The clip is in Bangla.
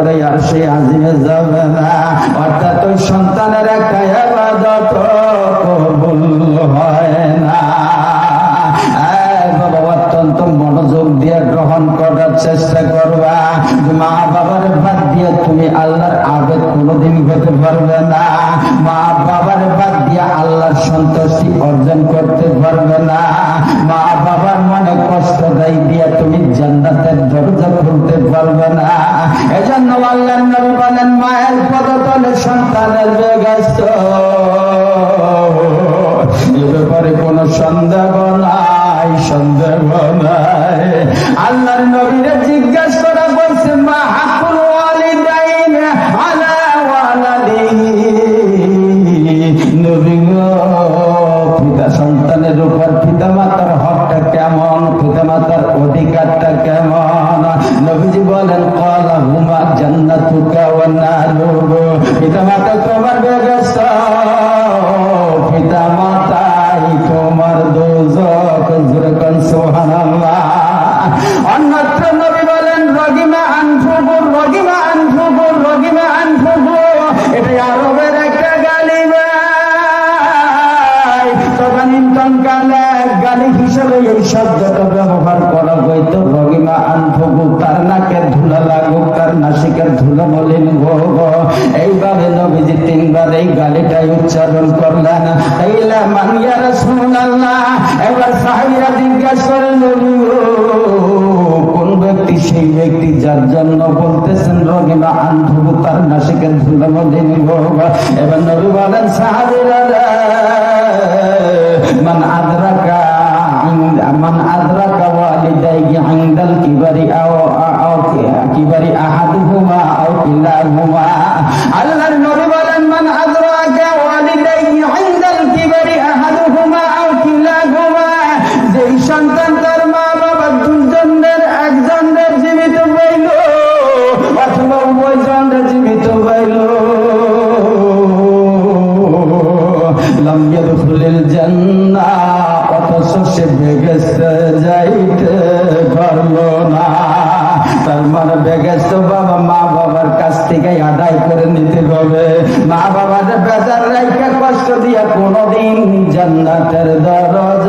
করে আর আজিমে যাবে না। অর্থাৎ ওই সন্তানের একটা আবাদত কবুল হয় না। মনোযোগ দিয়ে গ্রহণ করার চেষ্টা করবা। মা বাবার বাদ দিয়ে তুমি আল্লাহর আবেদ কোনোদিন হতে পারবে না। মা বাবার বাদ দিয়ে আল্লাহর সন্তুষ্টি অর্জন করতে পারবে না। মা বাবার মনে কষ্ট দেয় দিয়ে তুমি জান্নাতের দরজা খুলতে পারবে না। এজন্য আল্লাহ নবী বলেন, মায়ের পদতলে সন্তানের বেগাস্ত এ ব্যাপারে কোনো সন্দেহ নাই সন্দেহ নাই। আল্লাহর নবীরে জান্নাতুকা ওয়া নারুহু। পিতামাতা তোমার ব্যবস্থা। পিতা মাতাই তোমার দোজক। জুরকান সুবহানাল্লাহ। অন্যত্র নবী বলেন রগিমা আনফুবুর রগিমা আনফুবুর রগিমা আনফুবুর এটা আরবের একটা গালি ভাই তদানীন্তন কালে গালি হিসেবে এই শব্দটা ব্যবহার করা হইতো রগিমা আনফুবু তার নাকের ধুলা ধুলো বলেন গো গো এইভাবে নবীজি তিনবার এই গালিটাই উচ্চারণ করলেন এইলা মানিয়া রাসূলুল্লাহ, এবার সাহাবীরা জিজ্ঞাসা করেন নবী কোন ব্যক্তি সেই ব্যক্তি যার জন্য বলতেছেন রগিমা আনফুবু তার নাসিকের ধুলো বলেন গো গো। এবার নবী বলেন, সাহাবীরা মান আদরাকা মান আদরাকা ফি আকিবারি আহাদুহুমা আও কিলাহুমা। আল্লাহর নবী বলেন, মান আদরাকা ওয়ালিদাইহি ইনদাল কিবারি আহাদুহুমা আও কিলাহুমা। যেই সন্তান তার মা বাবা দুজনের, একজনের জীবিত হইল, অথবা উভয় জনের জীবিত হইল। লম ইয়াদখুলুল জান্নাহ, অথচ সে বেগেস্তে যাইতে পারল যদি কোনদিন জান্নাতের দরজা